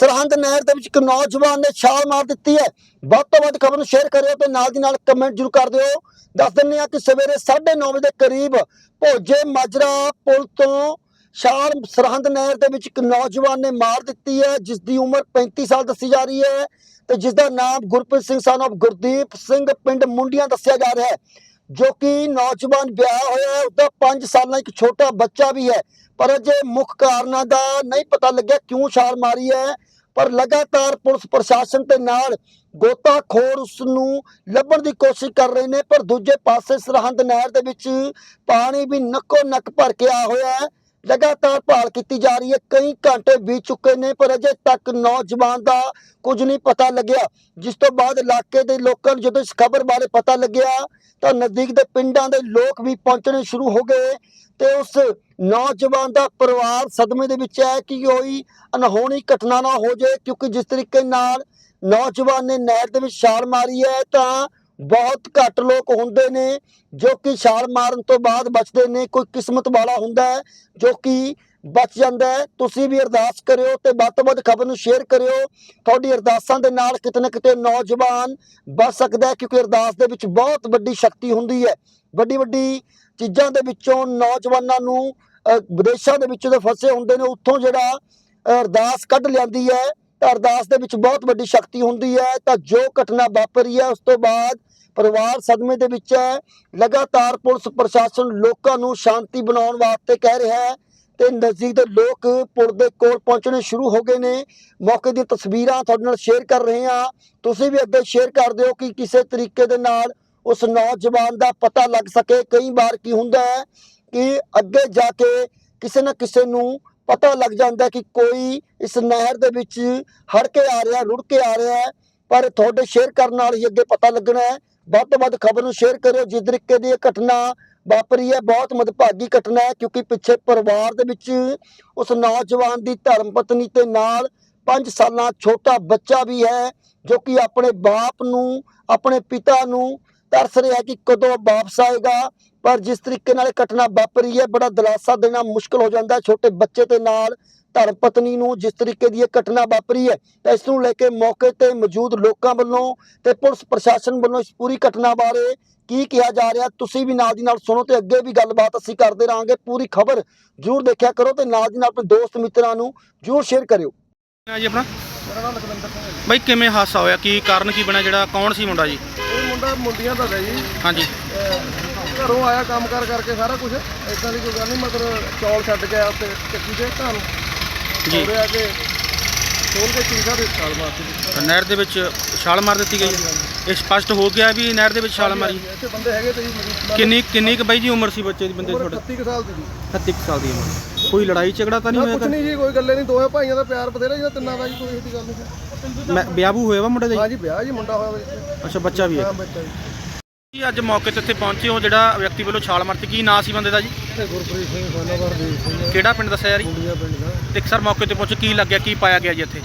ਸਰਹੰਦ ਨਹਿਰ ਦੇ ਵਿੱਚ ਇੱਕ ਨੌਜਵਾਨ ਨੇ ਛਾਲ ਮਾਰ ਦਿੱਤੀ ਹੈ। ਵੱਧ ਤੋਂ ਵੱਧ ਖਬਰ ਨੂੰ ਸ਼ੇਅਰ ਕਰਿਓ ਤੇ ਨਾਲ ਦੀ ਨਾਲ ਕਮੈਂਟ ਜ਼ਰੂਰ ਕਰ ਦਿਓ। ਦੱਸ ਦਿੰਦੇ ਆ ਕਿ ਸਵੇਰੇ 9:30 ਵਜੇ ਦੇ ਕਰੀਬ ਭੋਜੇ ਮਾਜਰਾ ਪੁਲ ਤੋਂ ਛਾਲ ਸਰਹੰਦ ਨਹਿਰ ਦੇ ਵਿੱਚ ਇੱਕ ਨੌਜਵਾਨ ਨੇ ਮਾਰ ਦਿੱਤੀ ਹੈ ਜਿਸ ਦੀ ਉਮਰ 35 ਸਾਲ ਦੱਸੀ ਜਾ ਰਹੀ ਹੈ ਤੇ ਜਿਸ ਦਾ ਨਾਮ ਗੁਰਪ੍ਰੀਤ ਸਿੰਘ ਸਨ of ਗੁਰਦੀਪ ਸਿੰਘ, ਪਿੰਡ ਮੁੰਡੀਆਂ ਦੱਸਿਆ ਜਾ ਰਿਹਾ ਹੈ। ਜੋ ਕਿ ਨੌਜਵਾਨ ਵਿਆਹ ਹੋਇਆ ਹੈ ਉਸਦਾ 5 ਸਾਲਾਂ ਇੱਕ ਛੋਟਾ ਬੱਚਾ ਵੀ ਹੈ। ਪਰ ਅਜੇ ਮੁੱਖ ਕਾਰਨਾਂ ਦਾ ਨਹੀਂ ਪਤਾ ਲੱਗਿਆ ਕਿਉਂ ਛਾਲ ਮਾਰੀ ਹੈ। ਪਰ ਲਗਾਤਾਰ ਪੁਲਿਸ ਪ੍ਰਸ਼ਾਸਨ ਤੇ ਨਾਲ ਗੋਤਾਖੋਰ ਉਸ ਨੂੰ ਲੱਭਣ ਦੀ ਕੋਸ਼ਿਸ਼ ਕਰ ਰਹੇ ਨੇ, ਪਰ ਦੂਜੇ ਪਾਸੇ ਸਰਹੰਦ ਨਹਿਰ ਦੇ ਵਿੱਚ ਪਾਣੀ ਵੀ ਨੱਕੋ ਨੱਕ ਭਰ ਕੇ ਆ ਹੋਇਆ ਹੈ। ਲਗਾਤਾਰ ਭਾਲ ਕੀਤੀ ਜਾ ਰਹੀ ਹੈ। ਕਈ ਘੰਟੇ ਬੀਤ ਚੁੱਕੇ ਨੇ, ਪਰ ਅਜੇ ਤੱਕ ਨੌਜਵਾਨ ਦਾ ਕੁਝ ਨਹੀਂ ਪਤਾ ਲੱਗਿਆ। ਜਿਸ ਤੋਂ ਬਾਅਦ ਇਲਾਕੇ ਦੇ ਲੋਕਾਂ ਨੂੰ ਜਦੋਂ ਇਸ ਖਬਰ ਬਾਰੇ ਪਤਾ ਲੱਗਿਆ, ਤਾਂ ਨਜ਼ਦੀਕ ਦੇ ਪਿੰਡਾਂ ਦੇ ਲੋਕ ਵੀ ਪਹੁੰਚਣੇ ਸ਼ੁਰੂ ਹੋ ਗਏ ਤੇ ਉਸ ਨੌਜਵਾਨ ਦਾ ਪਰਿਵਾਰ ਸਦਮੇ ਦੇ ਵਿੱਚ ਹੈ ਕਿ ਕੋਈ ਅਨਹੋਣੀ ਘਟਨਾ ਨਾ ਹੋ ਜਾਏ, ਕਿਉਂਕਿ ਜਿਸ ਤਰੀਕੇ ਨਾਲ ਨੌਜਵਾਨ ਨੇ ਨਹਿਰ ਦੇ ਵਿੱਚ ਛਾਲ ਮਾਰੀ ਹੈ, ਤਾਂ ਬਹੁਤ ਘੱਟ ਲੋਕ ਹੁੰਦੇ ਨੇ ਜੋ ਕਿ ਛਾਲ ਮਾਰਨ ਤੋਂ ਬਾਅਦ ਬਚਦੇ ਨੇ, ਕੋਈ ਕਿਸਮਤ ਵਾਲਾ ਹੁੰਦਾ ਹੈ ਜੋ ਕਿ ਬਚ ਜਾਂਦਾ ਹੈ। ਤੁਸੀਂ ਵੀ ਅਰਦਾਸ ਕਰਿਓ ਤੇ ਵੱਧ ਤੋਂ ਵੱਧ ਖਬਰ ਨੂੰ ਸ਼ੇਅਰ ਕਰਿਓ। ਤੁਹਾਡੀ ਅਰਦਾਸਾਂ ਦੇ ਨਾਲ ਕਿਤੇ ਨਾ ਕਿਤੇ ਨੌਜਵਾਨ ਬਚ ਸਕਦਾ ਹੈ ਕਿਉਂਕਿ ਅਰਦਾਸ ਦੇ ਵਿੱਚ ਬਹੁਤ ਵੱਡੀ ਸ਼ਕਤੀ ਹੁੰਦੀ ਹੈ। ਵੱਡੀ ਵੱਡੀ ਚੀਜ਼ਾਂ ਦੇ ਵਿੱਚੋਂ ਨੌਜਵਾਨਾਂ ਨੂੰ ਵਿਦੇਸ਼ਾਂ ਦੇ ਵਿੱਚ ਜਦੋਂ ਫਸੇ ਹੁੰਦੇ ਨੇ, ਉੱਥੋਂ ਜਿਹੜਾ ਅਰਦਾਸ ਕੱਢ ਲੈਂਦੀ ਹੈ, ਤਾਂ ਅਰਦਾਸ ਦੇ ਵਿੱਚ ਬਹੁਤ ਵੱਡੀ ਸ਼ਕਤੀ ਹੁੰਦੀ ਹੈ। ਤਾਂ ਜੋ ਘਟਨਾ ਵਾਪਰੀ ਹੈ, ਉਸ ਤੋਂ ਬਾਅਦ ਪਰਿਵਾਰ ਸਦਮੇ ਦੇ ਵਿੱਚ ਹੈ। ਲਗਾਤਾਰ ਪੁਲਿਸ ਪ੍ਰਸ਼ਾਸਨ ਲੋਕਾਂ ਨੂੰ ਸ਼ਾਂਤੀ ਬਣਾਉਣ ਵਾਸਤੇ ਕਹਿ ਰਿਹਾ ਹੈ ਤੇ ਨਜ਼ਦੀਕ ਦੇ ਲੋਕ ਪੁਲ ਦੇ ਕੋਲ ਪਹੁੰਚਣੇ ਸ਼ੁਰੂ ਹੋ ਗਏ ਨੇ। ਮੌਕੇ ਦੀਆਂ ਤਸਵੀਰਾਂ ਤੁਹਾਡੇ ਨਾਲ ਸ਼ੇਅਰ ਕਰ ਰਹੇ ਹਾਂ। ਤੁਸੀਂ ਵੀ ਅੱਗੇ ਸ਼ੇਅਰ ਕਰ ਦਿਓ ਕਿ ਕਿਸੇ ਤਰੀਕੇ ਦੇ ਨਾਲ ਉਸ ਨੌਜਵਾਨ ਦਾ ਪਤਾ ਲੱਗ ਸਕੇ। ਕਈ ਵਾਰ ਕੀ ਹੁੰਦਾ ਹੈ ਕਿ ਅੱਗੇ ਜਾ ਕੇ ਕਿਸੇ ਨਾ ਕਿਸੇ ਨੂੰ ਪਤਾ ਲੱਗ ਜਾਂਦਾ ਕਿ ਕੋਈ ਇਸ ਨਹਿਰ ਦੇ ਵਿੱਚ ਹੜ ਕੇ ਆ ਰਿਹਾ, ਰੁੜ ਕੇ ਆ ਰਿਹਾ ਹੈ। ਪਰ ਤੁਹਾਡੇ ਸ਼ੇਅਰ ਕਰਨ ਨਾਲ ਹੀ ਅੱਗੇ ਪਤਾ ਲੱਗਣਾ ਹੈ। ਵੱਧ ਤੋਂ ਵੱਧ ਖਬਰ ਨੂੰ ਸ਼ੇਅਰ ਕਰਿਓ। ਜਿਸ ਤਰੀਕੇ ਦੀ ਇਹ ਘਟਨਾ ਵਾਪਰੀ ਹੈ, ਬਹੁਤ ਮਦਭਾਗੀ ਘਟਨਾ ਹੈ, ਕਿਉਂਕਿ ਪਿੱਛੇ ਪਰਿਵਾਰ ਦੇ ਵਿੱਚ ਉਸ ਨੌਜਵਾਨ ਦੀ ਧਰਮ ਪਤਨੀ ਤੇ ਨਾਲ 5 ਸਾਲਾਂ ਛੋਟਾ ਬੱਚਾ ਵੀ ਹੈ, ਜੋ ਕਿ ਆਪਣੇ ਬਾਪ ਨੂੰ, ਆਪਣੇ ਪਿਤਾ ਨੂੰ ਤਰਸ ਰਿਹਾ ਕਿ ਕਦੋਂ ਵਾਪਸ ਆਏਗਾ। ਪਰ ਜਿਸ ਤਰੀਕੇ ਨਾਲ ਇਹ ਘਟਨਾ ਵਾਪਰੀ ਹੈ, ਬੜਾ ਦਿਲਾਸਾ ਦੇਣਾ ਮੁਸ਼ਕਲ ਹੋ ਜਾਂਦਾ ਛੋਟੇ ਬੱਚੇ ਦੇ ਨਾਲ ਧਰਮ ਪਤਨੀ ਨੂੰ ਜਿਸ ਤਰੀਕੇ ਦੀ ਇਹ ਘਟਨਾ ਵਾਪਰੀ ਹੈ ਤਾਂ ਇਸ ਨੂੰ ਲੈ ਕੇ ਮੌਕੇ ਤੇ ਮੌਜੂਦ ਲੋਕਾਂ ਵੱਲੋਂ ਤੇ ਪੁਲਿਸ ਪ੍ਰਸ਼ਾਸਨ ਵੱਲੋਂ ਇਸ ਪੂਰੀ ਘਟਨਾ ਬਾਰੇ ਕੀ ਕਿਹਾ ਜਾ ਰਿਹਾ ਤੁਸੀਂ ਵੀ ਨਾਲ ਦੀ ਨਾਲ ਸੁਣੋ ਤੇ ਅੱਗੇ ਵੀ ਗੱਲਬਾਤ ਅਸੀਂ ਕਰਦੇ ਰਹਾਂਗੇ। ਪੂਰੀ ਖਬਰ ਜ਼ਰੂਰ ਦੇਖਿਆ ਕਰੋ ਤੇ ਨਾਲ ਦੀ ਨਾਲ ਆਪਣੇ ਦੋਸਤ ਮਿੱਤਰਾਂ ਨੂੰ ਜ਼ਰੂਰ ਸ਼ੇਅਰ ਕਰਿਓ। ਆ ਜੀ ਆਪਣਾ? ਮੇਰਾ ਨਾਮ ਲਖਵਿੰਦਰ ਸਿੰਘ ਹੈ। ਜੀ। ਬਾਈ ਕਿਵੇਂ ਹਾਦਸਾ ਹੋਇਆ? ਕੀ ਕਾਰਨ ਕੀ ਬਣਿਆ? ਜਿਹੜਾ ਕੌਣ ਸੀ ਮੁੰਡਾ ਜੀ? ਇਹ ਮੁੰਡਾ ਮੁੰਡੀਆਂ ਦਾ ਹੈ ਜੀ। ਹਾਂਜੀ। ਅਹ ਘਰੋਂ ਆਇਆ ਕੰਮ ਕਰ ਕਰਕੇ ਸਾਰਾ ਕੁਝ ਇਦਾਂ ਦੀ ਕੋਈ ਗੱਲ ਨਹੀਂ ਮਤਲਬ ਚੌਲ ਛੱਡ ਕੇ ਆਇਆ ਉੱਤੇ ਚੱਕੀ ਦੇ ਘਰ ਜੀ। ਉਰੇ ਆ ਕੇ ਖੋਲ ਕੇ ਚੀਜ਼ਾਂ ਦੇ ਛਾਲ ਮਾਰਤੀ ਨਹਿਰ ਦੇ ਵਿੱਚ ਛਾਲ ਮਾਰ ਦਿੱਤੀ ਗਈ ਹੈ। ਇਹ ਸਪਸ਼ਟ ਹੋ ਗਿਆ ਵੀ ਨਹਿਰ ਦੇ ਵਿੱਚ ਛਾਲ ਮਾਰੀ। ਇੱਥੇ ਬੰਦੇ ਹੈਗੇ ਤੇ ਜੀ ਮਤਲਬ ਕਿੰਨੀ ਕਿੰਨੀ ਕੁ ਬਾਈ ਜੀ ਉਮਰ ਸੀ ਬੱਚੇ ਦੀ ਬੰਦੇ ਦੀ ਉਮਰ ਤੁਹਾਡੇ? 38 ਕੁ ਸਾਲ ਦੀ ਜੀ। 31 ਸਾਲ ਦੀ ਉਮਰ। ਕੋਈ ਲੜਾਈ ਝਗੜਾ ਤਾਂ ਨਹੀਂ ਨਾ ਹੋਇਆ ਕੁਝ ਨਹੀਂ ਜੀ ਕੋਈ ਗੱਲੇ ਨਹੀਂ। ਦੋਵੇਂ ਭਾਈਆਂ ਦਾ ਪਿਆਰ ਬਥੇਰਾ ਜੀ ਤਿੰਨਾਂ ਦਾ ਜੀ ਕੋਈ ਇਹਦੀ ਗੱਲ ਨਹੀਂ। ਮੈਂ ਵਿਆਹੂ ਹੋਇਆ ਵਾ ਮੁੰਡੇ ਦਾ? ਹਾਂ ਜੀ ਵਿਆਹ ਜੀ ਮੁੰਡਾ ਹੋਇਆ ਵਾ ਜੀ ਅੱਛਾ ਬੱਚਾ ਵੀ ਹੈ। ਹਾਂ ਬੱਚਾ ਜੀ। ਜੀ ਅੱਜ ਮੌਕੇ ਤੇ ਇੱਥੇ ਪਹੁੰਚੇ ਹੋ ਜਿਹੜਾ ਵਿਅਕਤੀ ਵੱਲੋਂ ਛਾਲ ਮਾਰਤੀ? ਕੀ ਨਾਂ ਸੀ ਬੰਦੇ ਦਾ ਜੀ? ਤੇ ਗੁਰਪ੍ਰੀਤ ਸਿੰਘ ਫਾਨਾਵਰ ਦੇ ਸਿੰਘ ਕਿਹੜਾ ਪਿੰਡ ਦੱਸਿਆ ਯਾਰੀ? ਮੁੰਡੀਆਂ ਪਿੰਡ ਦਾ। ਤੇ ਸਰ ਮੌਕੇ ਤੇ ਪਹੁੰਚੇ ਕੀ ਲੱਗਿਆ ਕੀ ਪਾਇਆ ਗਿਆ ਜੀ ਇੱਥੇ?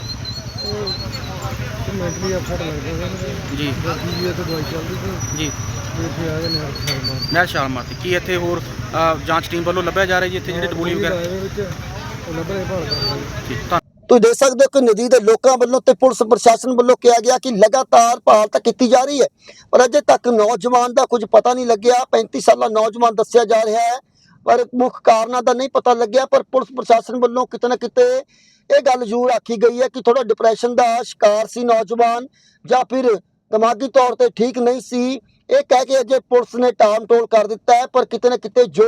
ਉਹ ਮੈਂਟਲੀ ਅਪਸੈਟ ਲੱਗਦਾ ਸੀ ਜੀ। ਬਾਕੀ ਜੀ ਤੇ ਦਵਾਈ ਚੱਲਦੀ ਸੀ। ਜੀ। ਤੇ ਇੱਥੇ ਆ ਗਏ ਨੇ ਛਾਲ ਮਾਰ ਨਹਿਰ ਛਾਲ ਮਾਰਤੀ। ਕੀ ਇੱਥੇ ਹੋਰ ਅ, ਜਾਂਚ ਟੀਮ ਵੱਲੋਂ ਲੱਭਿਆ ਜਾ ਰਿਹਾ ਜੀ ਇੱਥੇ ਜਿਹੜੇ ਡਬੂਲੀ ਵਗੈਰਾ? ਇਹਦੇ ਵਿੱਚ। ਉਹ ਲੱਭਣੇ ਭਾਲ ਕਰਦੇ ਠੀਕ ਧੰਨ- ਤੁਸੀਂ ਦੇਖ ਸਕਦੇ ਹੋ ਕਿ ਨਦੀ ਦੇ ਲੋਕਾਂ ਵੱਲੋਂ ਤੇ ਪੁਲਿਸ ਪ੍ਰਸ਼ਾਸਨ ਵੱਲੋਂ ਕਿਹਾ ਗਿਆ ਕਿ ਲਗਾਤਾਰ ਭਾਲ ਤਾਂ ਕੀਤੀ ਜਾ ਰਹੀ ਹੈ, ਪਰ ਅਜੇ ਤੱਕ ਨੌਜਵਾਨ ਦਾ ਕੁਝ ਪਤਾ ਨਹੀਂ ਲੱਗਿਆ 35 ਸਾਲਾ ਨੌਜਵਾਨ ਦੱਸਿਆ ਜਾ ਰਿਹਾ ਹੈ, ਪਰ ਮੁੱਖ ਕਾਰਨਾਂ ਦਾ ਨਹੀਂ ਪਤਾ ਲੱਗਿਆ, ਪਰ ਪੁਲਿਸ ਪ੍ਰਸ਼ਾਸਨ ਵੱਲੋਂ ਕਿਤੇ ਨਾ ਕਿਤੇ ਇਹ ਗੱਲ ਜ਼ਰੂਰ ਆਖੀ ਗਈ ਹੈ ਕਿ ਥੋੜਾ ਡਿਪਰੈਸ਼ਨ ਦਾ ਸ਼ਿਕਾਰ ਸੀ ਨੌਜਵਾਨ ਜਾਂ ਫਿਰ ਦਿਮਾਗੀ ਤੌਰ ਤੇ ਠੀਕ ਨਹੀਂ ਸੀ। ਇਹ ਕਹਿ ਕੇ ਅਜੇ ਪੁਲਿਸ ਨੇ ਟਾਲ ਟੋਲ ਕਰ ਦਿੱਤਾ ਹੈ, ਪਰ ਕਿਤੇ ਨਾ ਕਿਤੇ ਜੋ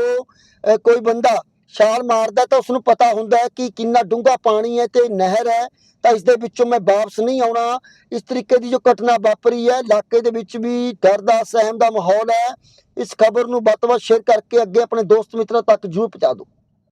ਕੋਈ ਬੰਦਾ ਛਾਲ ਮਾਰਦਾ ਤਾਂ ਉਸ ਨੂੰ ਪਤਾ ਹੁੰਦਾ ਹੈ ਕਿ ਕਿੰਨਾ ਡੂੰਘਾ ਪਾਣੀ ਹੈ ਤੇ ਨਹਿਰ ਹੈ, ਤਾਂ ਇਸ ਦੇ ਵਿੱਚੋਂ ਮੈਂ ਵਾਪਸ ਨਹੀਂ ਆਉਣਾ। ਇਸ ਤਰੀਕੇ ਦੀ ਜੋ ਘਟਨਾ ਵਾਪਰੀ ਹੈ, ਇਲਾਕੇ ਦੇ ਵਿੱਚ ਵੀ ਡਰ ਦਾ, ਸਹਿਮ ਦਾ ਮਾਹੌਲ ਹੈ। ਇਸ ਖਬਰ ਨੂੰ ਵੱਧ ਤੋਂ ਵੱਧ ਸ਼ੇਅਰ ਕਰਕੇ ਅੱਗੇ ਆਪਣੇ ਦੋਸਤ ਮਿੱਤਰਾਂ ਤੱਕ ਜ਼ਰੂਰ ਪਹੁੰਚਾ ਦਿਓ।